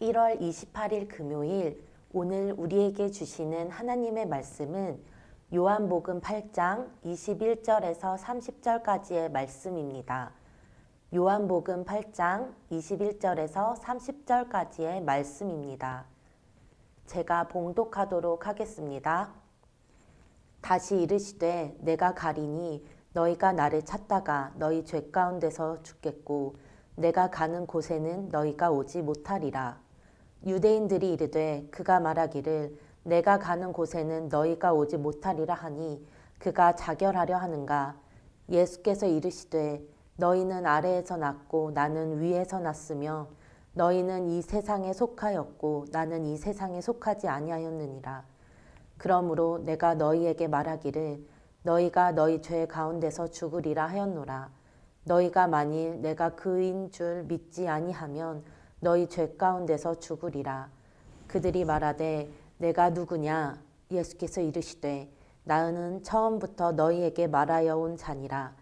1월 28일 금요일 오늘 우리에게 주시는 하나님의 말씀은 요한복음 8장 21절에서 30절까지의 말씀입니다. 요한복음 8장 21절에서 30절까지의 말씀입니다. 제가 봉독하도록 하겠습니다. 다시 이르시되 내가 가리니 너희가 나를 찾다가 너희 죄 가운데서 죽겠고 내가 가는 곳에는 너희가 오지 못하리라. 유대인들이 이르되 그가 말하기를 내가 가는 곳에는 너희가 오지 못하리라 하니 그가 자결하려 하는가? 예수께서 이르시되 너희는 아래에서 났고 나는 위에서 났으며 너희는 이 세상에 속하였고 나는 이 세상에 속하지 아니하였느니라. 그러므로 내가 너희에게 말하기를 너희가 너희 죄 가운데서 죽으리라 하였노라. 너희가 만일 내가 그인 줄 믿지 아니하면 너희 죄 가운데서 죽으리라. 그들이 말하되 내가 누구냐? 예수께서 이르시되 나는 처음부터 너희에게 말하여 온 자니라.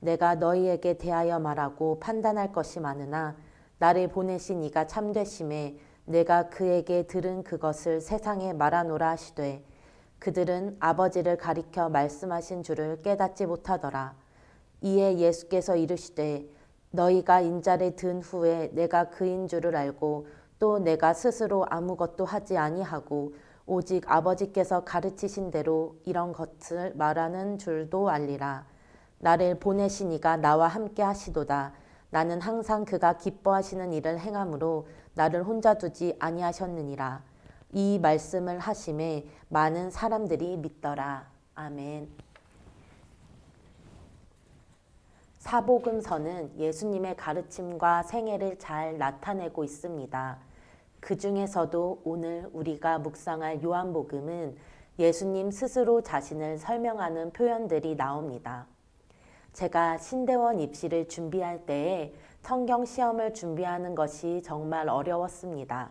내가 너희에게 대하여 말하고 판단할 것이 많으나 나를 보내신 이가 참되심에 내가 그에게 들은 그것을 세상에 말하노라 하시되 그들은 아버지를 가리켜 말씀하신 줄을 깨닫지 못하더라. 이에 예수께서 이르시되 너희가 인자를 든 후에 내가 그인 줄을 알고 또 내가 스스로 아무것도 하지 아니하고 오직 아버지께서 가르치신 대로 이런 것을 말하는 줄도 알리라. 나를 보내신 이가 나와 함께 하시도다. 나는 항상 그가 기뻐하시는 일을 행함으로 나를 혼자 두지 아니하셨느니라. 이 말씀을 하심에 많은 사람들이 믿더라. 아멘. 사복음서는 예수님의 가르침과 생애를 잘 나타내고 있습니다. 그 중에서도 오늘 우리가 묵상할 요한복음은 예수님 스스로 자신을 설명하는 표현들이 나옵니다. 제가 신대원 입시를 준비할 때에 성경 시험을 준비하는 것이 정말 어려웠습니다.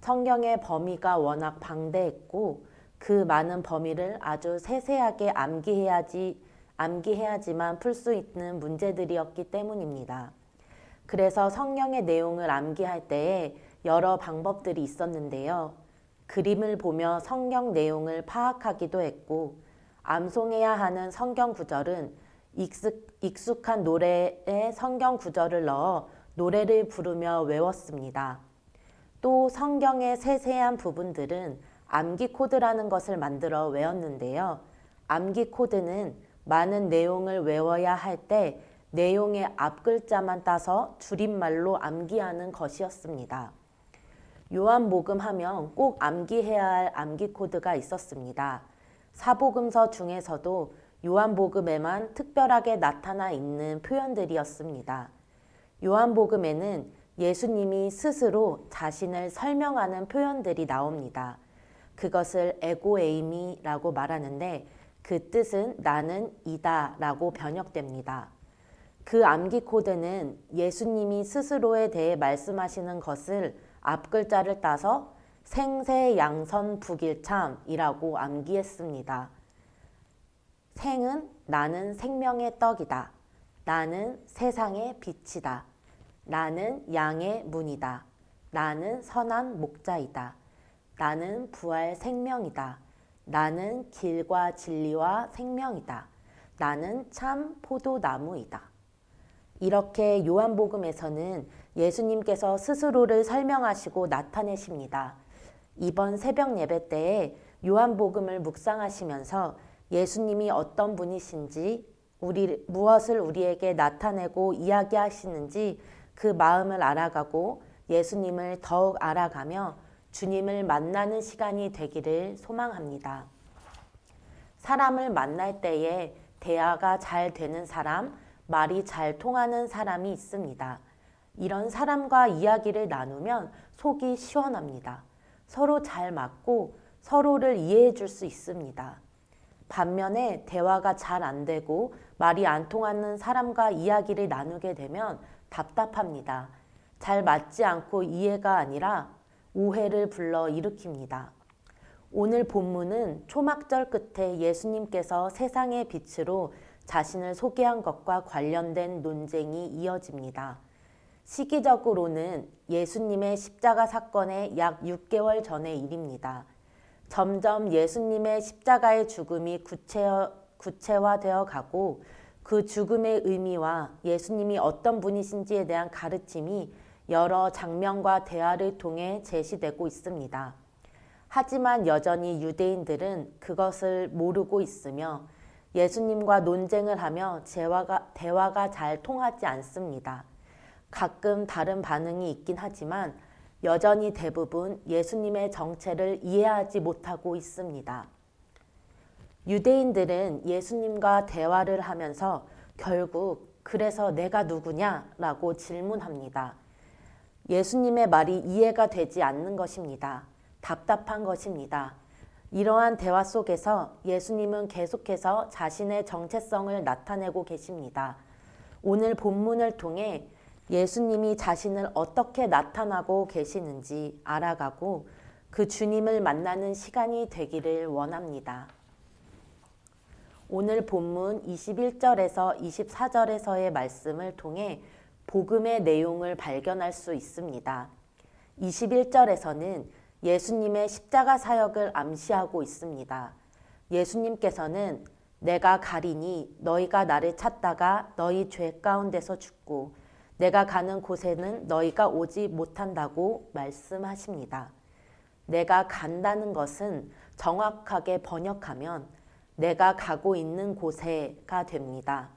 성경의 범위가 워낙 방대했고 그 많은 범위를 아주 세세하게 암기해야지 암기해야지만 풀 수 있는 문제들이었기 때문입니다. 그래서 성경의 내용을 암기할 때에 여러 방법들이 있었는데요. 그림을 보며 성경 내용을 파악하기도 했고 암송해야 하는 성경 구절은 익숙, 익숙한 노래에 성경 구절을 넣어 노래를 부르며 외웠습니다. 또 성경의 세세한 부분들은 암기 코드라는 것을 만들어 외웠는데요. 암기 코드는 많은 내용을 외워야 할 때 내용의 앞 글자만 따서 줄임말로 암기하는 것이었습니다. 요한복음 하면 꼭 암기해야 할 암기 코드가 있었습니다. 사복음서 중에서도 요한복음에만 특별하게 나타나 있는 표현들이었습니다. 요한복음에는 예수님이 스스로 자신을 설명하는 표현들이 나옵니다. 그것을 에고에이미라고 말하는데 그 뜻은 나는 이다 라고 번역됩니다. 그 암기 코드는 예수님이 스스로에 대해 말씀하시는 것을 앞글자를 따서 생세양선 북일참이라고 암기했습니다. 생은 나는 생명의 떡이다. 나는 세상의 빛이다. 나는 양의 문이다. 나는 선한 목자이다. 나는 부활 생명이다. 나는 길과 진리와 생명이다. 나는 참 포도나무이다. 이렇게 요한복음에서는 예수님께서 스스로를 설명하시고 나타내십니다. 이번 새벽 예배 때에 요한복음을 묵상하시면서 예수님이 어떤 분이신지 우리 무엇을 우리에게 나타내고 이야기하시는지 그 마음을 알아가고 예수님을 더욱 알아가며 주님을 만나는 시간이 되기를 소망합니다. 사람을 만날 때에 대화가 잘 되는 사람, 말이 잘 통하는 사람이 있습니다. 이런 사람과 이야기를 나누면 속이 시원합니다. 서로 잘 맞고 서로를 이해해 줄 수 있습니다. 반면에 대화가 잘 안 되고 말이 안 통하는 사람과 이야기를 나누게 되면 답답합니다. 잘 맞지 않고 이해가 아니라 오해를 불러 일으킵니다. 오늘 본문은 초막절 끝에 예수님께서 세상의 빛으로 자신을 소개한 것과 관련된 논쟁이 이어집니다. 시기적으로는 예수님의 십자가 사건의 약 6개월 전의 일입니다. 점점 예수님의 십자가의 죽음이 구체, 구체화되어 가고 그 죽음의 의미와 예수님이 어떤 분이신지에 대한 가르침이 여러 장면과 대화를 통해 제시되고 있습니다. 하지만 여전히 유대인들은 그것을 모르고 있으며 예수님과 논쟁을 하며 대화가, 대화가 잘 통하지 않습니다. 가끔 다른 반응이 있긴 하지만 여전히 대부분 예수님의 정체를 이해하지 못하고 있습니다. 유대인들은 예수님과 대화를 하면서 결국 그래서 내가 누구냐? 라고 질문합니다. 예수님의 말이 이해가 되지 않는 것입니다. 답답한 것입니다. 이러한 대화 속에서 예수님은 계속해서 자신의 정체성을 나타내고 계십니다. 오늘 본문을 통해 예수님이 자신을 어떻게 나타나고 계시는지 알아가고 그 주님을 만나는 시간이 되기를 원합니다. 오늘 본문 21절에서 24절에서의 말씀을 통해 복음의 내용을 발견할 수 있습니다. 21절에서는 예수님의 십자가 사역을 암시하고 있습니다. 예수님께서는 내가 가리니 너희가 나를 찾다가 너희 죄 가운데서 죽고 내가 가는 곳에는 너희가 오지 못한다고 말씀하십니다. 내가 간다는 것은 정확하게 번역하면 내가 가고 있는 곳에가 됩니다.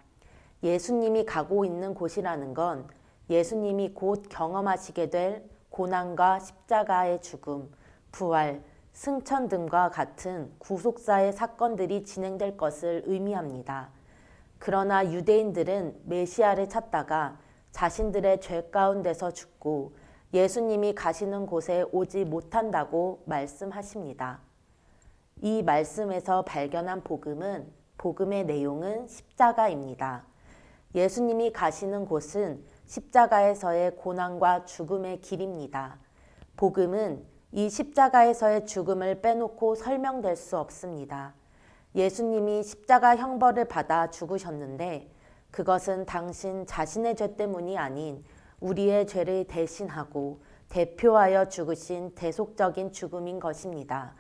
예수님이 가고 있는 곳이라는 건 예수님이 곧 경험하시게 될 고난과 십자가의 죽음, 부활, 승천 등과 같은 구속사의 사건들이 진행될 것을 의미합니다. 그러나 유대인들은 메시아를 찾다가 자신들의 죄 가운데서 죽고 예수님이 가시는 곳에 오지 못한다고 말씀하십니다. 이 말씀에서 발견한 복음은 복음의 내용은 십자가입니다. 예수님이 가시는 곳은 십자가에서의 고난과 죽음의 길입니다. 복음은 이 십자가에서의 죽음을 빼놓고 설명될 수 없습니다. 예수님이 십자가 형벌을 받아 죽으셨는데 그것은 당신 자신의 죄 때문이 아닌 우리의 죄를 대신하고 대표하여 죽으신 대속적인 죽음인 것입니다.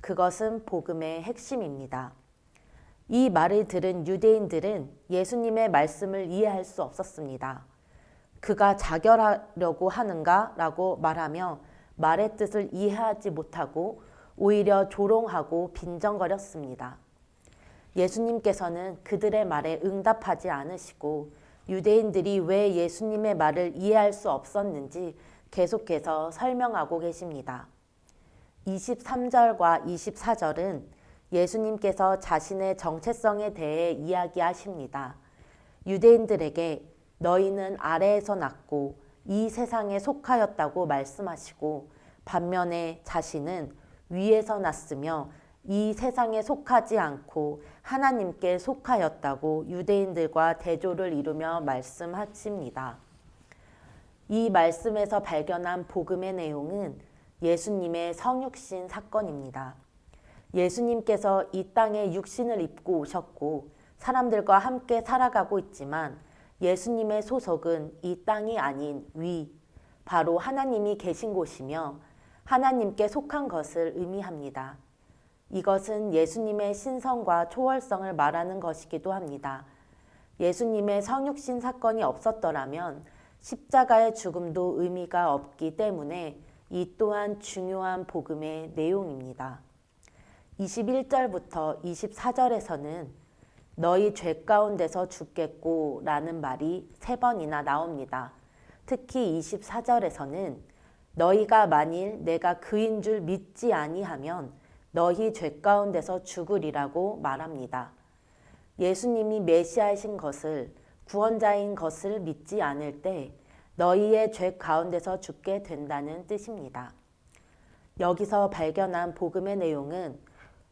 그것은 복음의 핵심입니다. 이 말을 들은 유대인들은 예수님의 말씀을 이해할 수 없었습니다. 그가 자결하려고 하는가? 라고 말하며 말의 뜻을 이해하지 못하고 오히려 조롱하고 빈정거렸습니다. 예수님께서는 그들의 말에 응답하지 않으시고 유대인들이 왜 예수님의 말을 이해할 수 없었는지 계속해서 설명하고 계십니다. 23절과 24절은 예수님께서 자신의 정체성에 대해 이야기하십니다. 유대인들에게 너희는 아래에서 났고 이 세상에 속하였다고 말씀하시고 반면에 자신은 위에서 났으며 이 세상에 속하지 않고 하나님께 속하였다고 유대인들과 대조를 이루며 말씀하십니다. 이 말씀에서 발견한 복음의 내용은 예수님의 성육신 사건입니다. 예수님께서 이 땅에 육신을 입고 오셨고 사람들과 함께 살아가고 있지만 예수님의 소속은 이 땅이 아닌 위, 바로 하나님이 계신 곳이며 하나님께 속한 것을 의미합니다. 이것은 예수님의 신성과 초월성을 말하는 것이기도 합니다. 예수님의 성육신 사건이 없었더라면 십자가의 죽음도 의미가 없기 때문에 이 또한 중요한 복음의 내용입니다. 21절부터 24절에서는 너희 죄 가운데서 죽겠고 라는 말이 세 번이나 나옵니다. 특히 24절에서는 너희가 만일 내가 그인 줄 믿지 아니하면 너희 죄 가운데서 죽으리라고 말합니다. 예수님이 메시아이신 것을 구원자인 것을 믿지 않을 때 너희의 죄 가운데서 죽게 된다는 뜻입니다. 여기서 발견한 복음의 내용은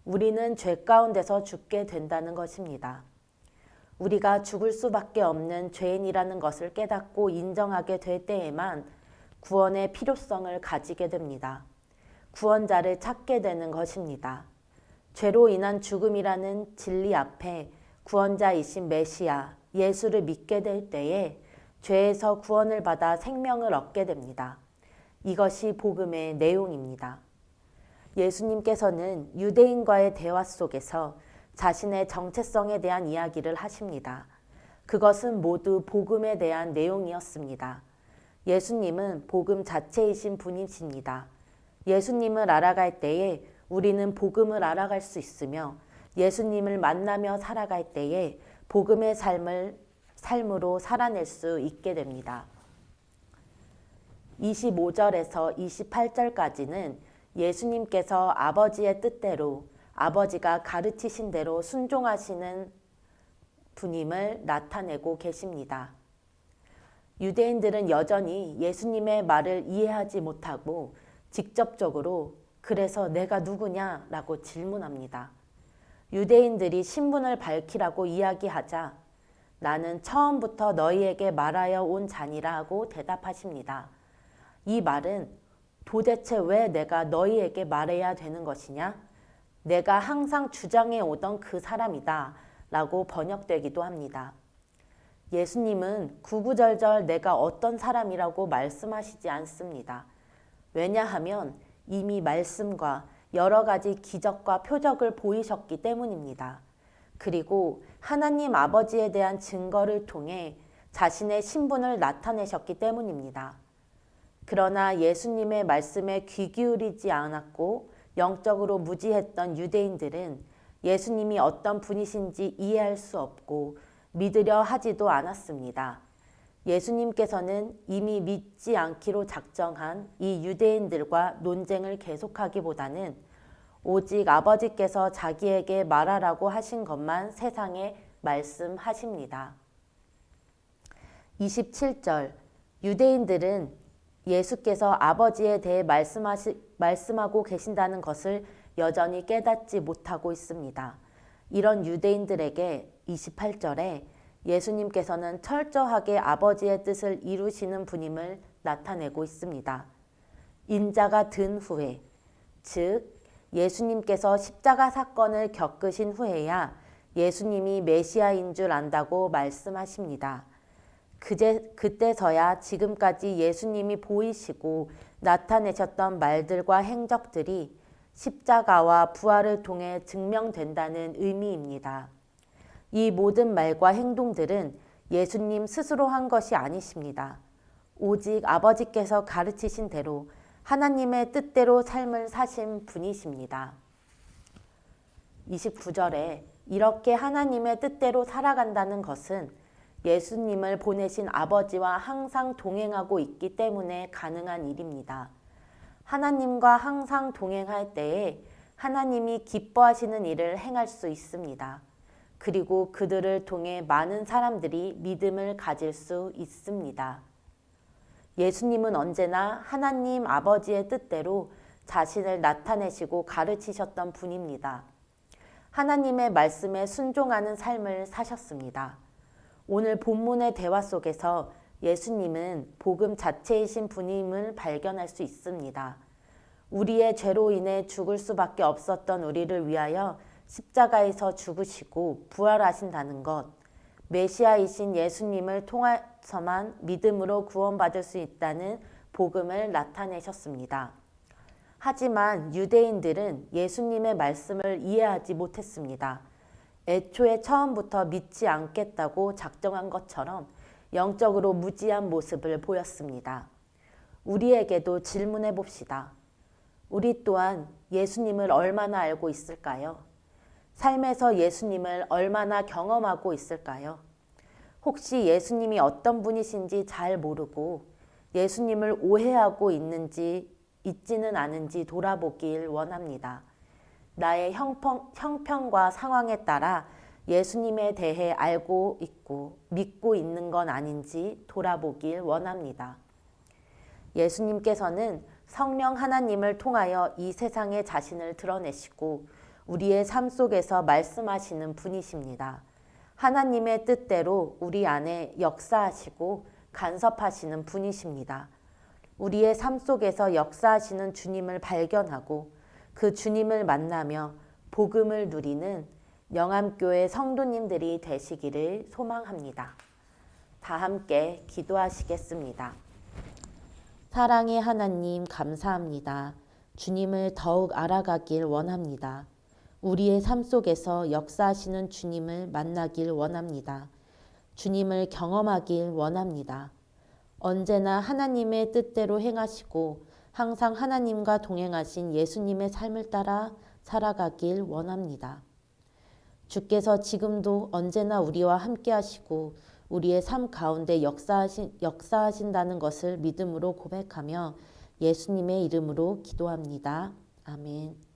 우리는 죄 가운데서 죽게 된다는 것입니다. 우리가 죽을 수밖에 없는 죄인이라는 것을 깨닫고 인정하게 될 때에만 구원의 필요성을 가지게 됩니다. 구원자를 찾게 되는 것입니다. 죄로 인한 죽음이라는 진리 앞에 구원자이신 메시아, 예수를 믿게 될 때에 죄에서 구원을 받아 생명을 얻게 됩니다. 이것이 복음의 내용입니다. 예수님께서는 유대인과의 대화 속에서 자신의 정체성에 대한 이야기를 하십니다. 그것은 모두 복음에 대한 내용이었습니다. 예수님은 복음 자체이신 분이십니다. 예수님을 알아갈 때에 우리는 복음을 알아갈 수 있으며 예수님을 만나며 살아갈 때에 복음의 삶을 삶으로 살아낼 수 있게 됩니다. 25절에서 28절까지는 예수님께서 아버지의 뜻대로 아버지가 가르치신 대로 순종하시는 분임을 나타내고 계십니다. 유대인들은 여전히 예수님의 말을 이해하지 못하고 직접적으로 그래서 내가 누구냐? 라고 질문합니다. 유대인들이 신분을 밝히라고 이야기하자 나는 처음부터 너희에게 말하여 온 자니라 고 대답하십니다. 이 말은 도대체 왜 내가 너희에게 말해야 되는 것이냐? 내가 항상 주장해 오던 그 사람이다. 라고 번역되기도 합니다. 예수님은 구구절절 내가 어떤 사람이라고 말씀하시지 않습니다. 왜냐하면 이미 말씀과 여러 가지 기적과 표적을 보이셨기 때문입니다. 그리고 하나님 아버지에 대한 증거를 통해 자신의 신분을 나타내셨기 때문입니다. 그러나 예수님의 말씀에 귀 기울이지 않았고 영적으로 무지했던 유대인들은 예수님이 어떤 분이신지 이해할 수 없고 믿으려 하지도 않았습니다. 예수님께서는 이미 믿지 않기로 작정한 이 유대인들과 논쟁을 계속하기보다는 오직 아버지께서 자기에게 말하라고 하신 것만 세상에 말씀하십니다. 27절 유대인들은 예수께서 아버지에 대해 말씀하시, 말씀하고 계신다는 것을 여전히 깨닫지 못하고 있습니다. 이런 유대인들에게 28절에 예수님께서는 철저하게 아버지의 뜻을 이루시는 분임을 나타내고 있습니다. 인자가 든 후에, 즉, 예수님께서 십자가 사건을 겪으신 후에야 예수님이 메시아인 줄 안다고 말씀하십니다. 그제, 그때서야 지금까지 예수님이 보이시고 나타내셨던 말들과 행적들이 십자가와 부활을 통해 증명된다는 의미입니다. 이 모든 말과 행동들은 예수님 스스로 한 것이 아니십니다. 오직 아버지께서 가르치신 대로 하나님의 뜻대로 삶을 사신 분이십니다. 29절에 이렇게 하나님의 뜻대로 살아간다는 것은 예수님을 보내신 아버지와 항상 동행하고 있기 때문에 가능한 일입니다. 하나님과 항상 동행할 때에 하나님이 기뻐하시는 일을 행할 수 있습니다. 그리고 그들을 통해 많은 사람들이 믿음을 가질 수 있습니다. 예수님은 언제나 하나님 아버지의 뜻대로 자신을 나타내시고 가르치셨던 분입니다. 하나님의 말씀에 순종하는 삶을 사셨습니다. 오늘 본문의 대화 속에서 예수님은 복음 자체이신 분임을 발견할 수 있습니다. 우리의 죄로 인해 죽을 수밖에 없었던 우리를 위하여 십자가에서 죽으시고 부활하신다는 것, 메시아이신 예수님을 통해서만 믿음으로 구원받을 수 있다는 복음을 나타내셨습니다. 하지만 유대인들은 예수님의 말씀을 이해하지 못했습니다. 애초에 처음부터 믿지 않겠다고 작정한 것처럼 영적으로 무지한 모습을 보였습니다. 우리에게도 질문해 봅시다. 우리 또한 예수님을 얼마나 알고 있을까요? 삶에서 예수님을 얼마나 경험하고 있을까요? 혹시 예수님이 어떤 분이신지 잘 모르고 예수님을 오해하고 있는지 있지는 않은지 돌아보길 원합니다. 나의 형평, 형편과 상황에 따라 예수님에 대해 알고 있고 믿고 있는 건 아닌지 돌아보길 원합니다. 예수님께서는 성령 하나님을 통하여 이 세상에 자신을 드러내시고 우리의 삶 속에서 말씀하시는 분이십니다. 하나님의 뜻대로 우리 안에 역사하시고 간섭하시는 분이십니다. 우리의 삶 속에서 역사하시는 주님을 발견하고 그 주님을 만나며 복음을 누리는 영암교회 성도님들이 되시기를 소망합니다. 다 함께 기도하시겠습니다. 사랑의 하나님 감사합니다. 주님을 더욱 알아가길 원합니다. 우리의 삶 속에서 역사하시는 주님을 만나길 원합니다. 주님을 경험하길 원합니다. 언제나 하나님의 뜻대로 행하시고 항상 하나님과 동행하신 예수님의 삶을 따라 살아가길 원합니다. 주께서 지금도 언제나 우리와 함께 하시고 우리의 삶 가운데 역사하신, 역사하신다는 것을 믿음으로 고백하며 예수님의 이름으로 기도합니다. 아멘.